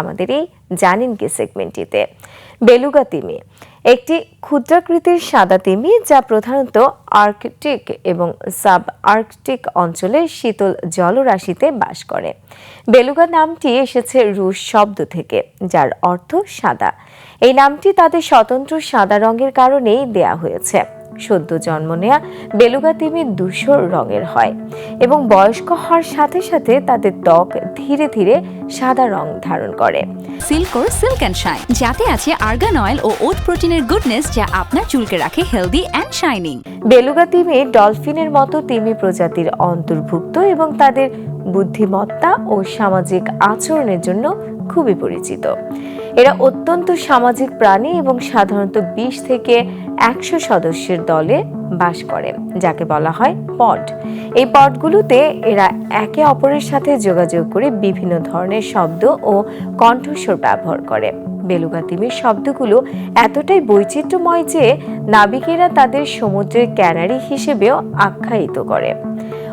আমাদের এই জানিন কি সেগমেন্টটিতে বেলুগা তিমি, একটি ক্ষুদ্রাকৃতির সাদা তিমি যা প্রধানত আর্কটিক এবং সাব আর্কটিক অঞ্চলের শীতল জলরাশিতে বাস করে। বেলুগা নামটি এসেছে রুশ শব্দ থেকে, যার অর্থ সাদা। এই নামটি তাদের স্বতন্ত্র সাদা রঙের কারণেই দেয়া হয়েছে। সদ্য জন্ম নেয়া বেলুগা তিমি ধূসর রঙের হয় এবং বয়স্ক হওয়ার সাথে সাথে তাদের ত্বক ধীরে ধীরে সাদা রং ধারণ করে। সিল্কোর সিল্ক অ্যান্ড শাইন যাতে আছে আর্গান অয়েল ও ওট প্রোটিনের গুডনেস যা আপনার চুলকে রাখে হেলদি অ্যান্ড শাইনিং বেলুগা তিমি ডলফিনের মতো তিমি প্রজাতির অন্তর্ভুক্ত এবং তাদের বুদ্ধিমত্তা ও সামাজিক আচরণের জন্য খুবই পরিচিত। এরা অত্যন্ত সামাজিক প্রাণী এবং সাধারণত বিশ থেকে একশো সদস্যের দলে বাস করে, যাকে বলা হয় পড। এই পডগুলোতে এরা একে অপরের সাথে যোগাযোগ করে বিভিন্ন ধরনের শব্দ ও কণ্ঠস্বর ব্যবহার করে। বেলুগা তিমির শব্দগুলো এতটাই বৈচিত্র্যময় যে নাবিকেরা তাদের সমুদ্রের ক্যানারি হিসেবেও আখ্যায়িত করে।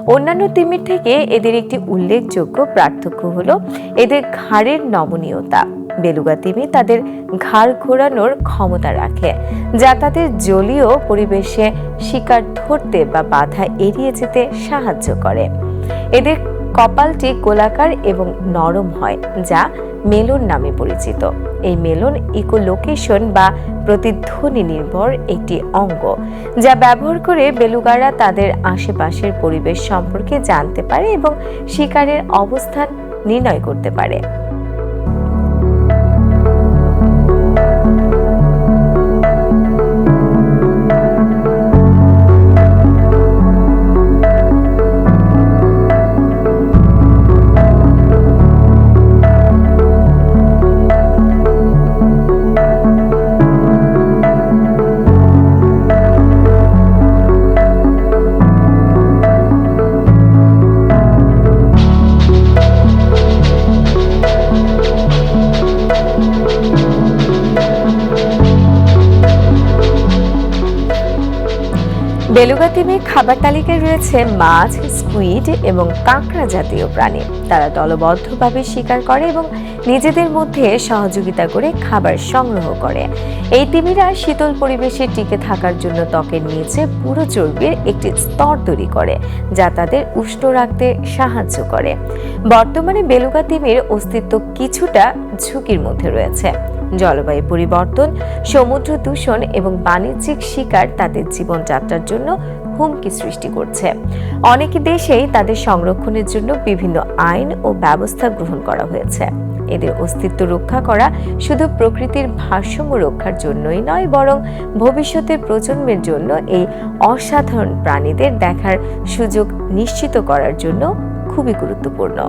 অন্যান্য তিমির থেকে এদের একটি উল্লেখযোগ্য পার্থক্য হলো এদের ঘাড়ের নমনীয়তা। বেলুগা তিমি তাদের ঘাড় ঘোরানোর ক্ষমতা রাখে। যা তাদের জলীয় পরিবেশে শিকার ধরতে বা বাধা এড়িয়ে যেতে সাহায্য করে। এদের কপালটি গোলাকার এবং নরম হয়, যা মেলন নামে পরিচিত। এই মেলন ইকোলোকেশন বা প্রতিধ্বনি নির্ভর একটি অঙ্গ, যা ব্যবহার করে বেলুগারা তাদের আশেপাশের পরিবেশ সম্পর্কে জানতে পারে এবং শিকারের অবস্থান নির্ণয় করতে পারে। বেলুগা তিমির খাবার তালিকায় রয়েছে মাছ স্কুইড এবং কাঁকড়া জাতীয় প্রাণী। তারা দলবদ্ধভাবে শিকার করে এবং নিজেদের মধ্যে সহযোগিতা করে খাবার সংগ্রহ করে। এই তিমিরা শীতল পরিবেশে টিকে থাকার জন্য ত্বকের নিচে পুরো চর্বির একটি স্তর তৈরি করে, যা তাদের উষ্ণ রাখতে সাহায্য করে। বর্তমানে বেলুগা তিমির অস্তিত্ব কিছুটা ঝুঁকির মধ্যে রয়েছে। জলবায়ু পরিবর্তন, সমুদ্র দূষণ এবং বাণিজ্যিক শিকার তাদের জীবনযাত্রার জন্য হুমকি সৃষ্টি করছে। অনেক দেশেই তাদের সংরক্ষণের জন্য বিভিন্ন আইন ও ব্যবস্থা গ্রহণ করা হয়েছে। এদের অস্তিত্ব রক্ষা করা শুধু প্রকৃতির ভারসাম্য রক্ষার জন্যই নয়, বরং ভবিষ্যতের প্রজন্মের জন্য এই অসাধারণ প্রাণীদের দেখার সুযোগ নিশ্চিত করার জন্য খুবই গুরুত্বপূর্ণ।